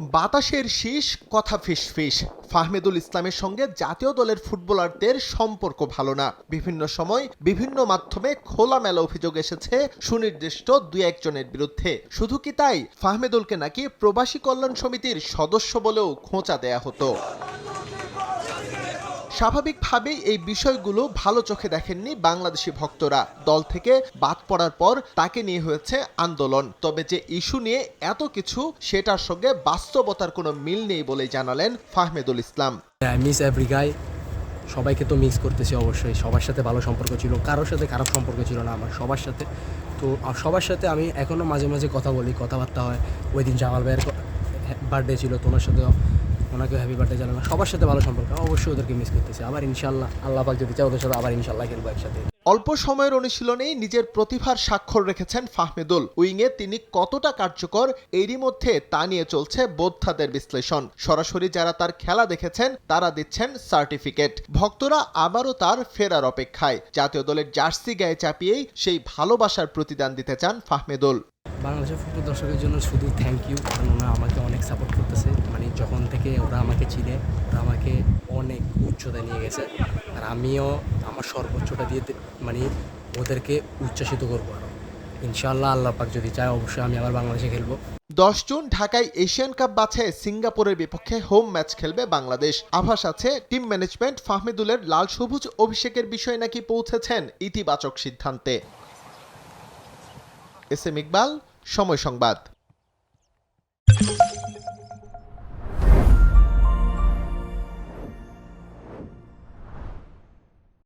বাতাসের শীষ কথা ফিসফিস ফাহমেদুল ইসলামের সঙ্গে জাতীয় দলের ফুটবলারদের সম্পর্ক ভালো না। বিভিন্ন সময় বিভিন্ন মাধ্যমে খোলামেলা অভিযোগ এসেছে সুনির্দিষ্ট দুই একজনের বিরুদ্ধে। শুধু কি তাই? ফাহমেদুলকে নাকি প্রবাসী কল্যাণ সমিতির সদস্য বলেও খোঁচা দেয়া হতো। স্বাভাবিকভাবেই এই বিষয়গুলো ভালো চোখে দেখেননি বাংলাদেশি ভক্তরা। দল থেকে বাদ পড়ার পর তাকে নিয়ে হয়েছে আন্দোলন। তবে যে ইস্যু নিয়ে এত কিছু, সেটার সঙ্গে বাস্তবতার কোনো মিল নেই বলেই জানালেন ফাহমেদুল ইসলাম। মিস সবাইকে তো মিক্স করতেছি অবশ্যই। সবার সাথে ভালো সম্পর্ক ছিল, কারোর সাথে খারাপ সম্পর্ক ছিল না আমার, সবার সাথে। তো সবার সাথে আমি এখনও মাঝে মাঝে কথা বলি, কথাবার্তা হয়। ওই দিন জামাল ভাইয়ের বার্থডে ছিল, তোমার সাথে ওনাকে হ্যাপি বার্থডে জানালাম। সবার সাথে ভালো সম্পর্ক অবশ্যই ওদেরকে মিস করতেছি। আবার ইনশাল্লাহ আল্লাহ পাক যদি চায় ওদের সাথে আবার ইনশাল্লাহ খেলব একসাথে। অল্প সময়ের অনুশীলনেই নিজের প্রতিভার স্বাক্ষর রেখেছেন ফাহমেদুল। উইংয়ে তিনি কতটা কার্যকর এরই মধ্যে তা নিয়ে চলছে বোদ্ধাদের বিশ্লেষণ। সরাসরি যারা তার খেলা দেখেছেন তারা দিচ্ছেন সার্টিফিকেট ভক্তরা আবারও তার ফেরার অপেক্ষায়। জাতীয় দলের জার্সি গায়ে চাপিয়েই সেই ভালোবাসার প্রতিদান দিতে চান ফাহমেদুল। বাংলাদেশের ফুটবল দর্শকের জন্য শুধু থ্যাংক ইউ কারণ ওরা আমাকে অনেক সাপোর্ট করতেছে। যখন থেকে ওরা আমাকে চিনে, ওরা আমাকে অনেক উচ্চতায় নিয়ে গেছে। আর আমিও আমার সর্বোচ্চটা দিয়ে মানে ওদেরকে উচ্ছ্বাসিত করব আরও ইনশাল্লাহ আল্লাহ পাক যদি চায়, অবশ্যই আমি আবার বাংলাদেশে খেলব। দশ জুন ঢাকায় এশিয়ান কাপ বাছায় সিঙ্গাপুরের বিপক্ষে হোম ম্যাচ খেলবে বাংলাদেশ। আভাস আছে, টিম ম্যানেজমেন্ট ফাহমেদুলের লাল সবুজ অভিষেকের বিষয়ে নাকি পৌঁছেছেন ইতিবাচক সিদ্ধান্তে। এস এম ইকবাল, সময় সংবাদ।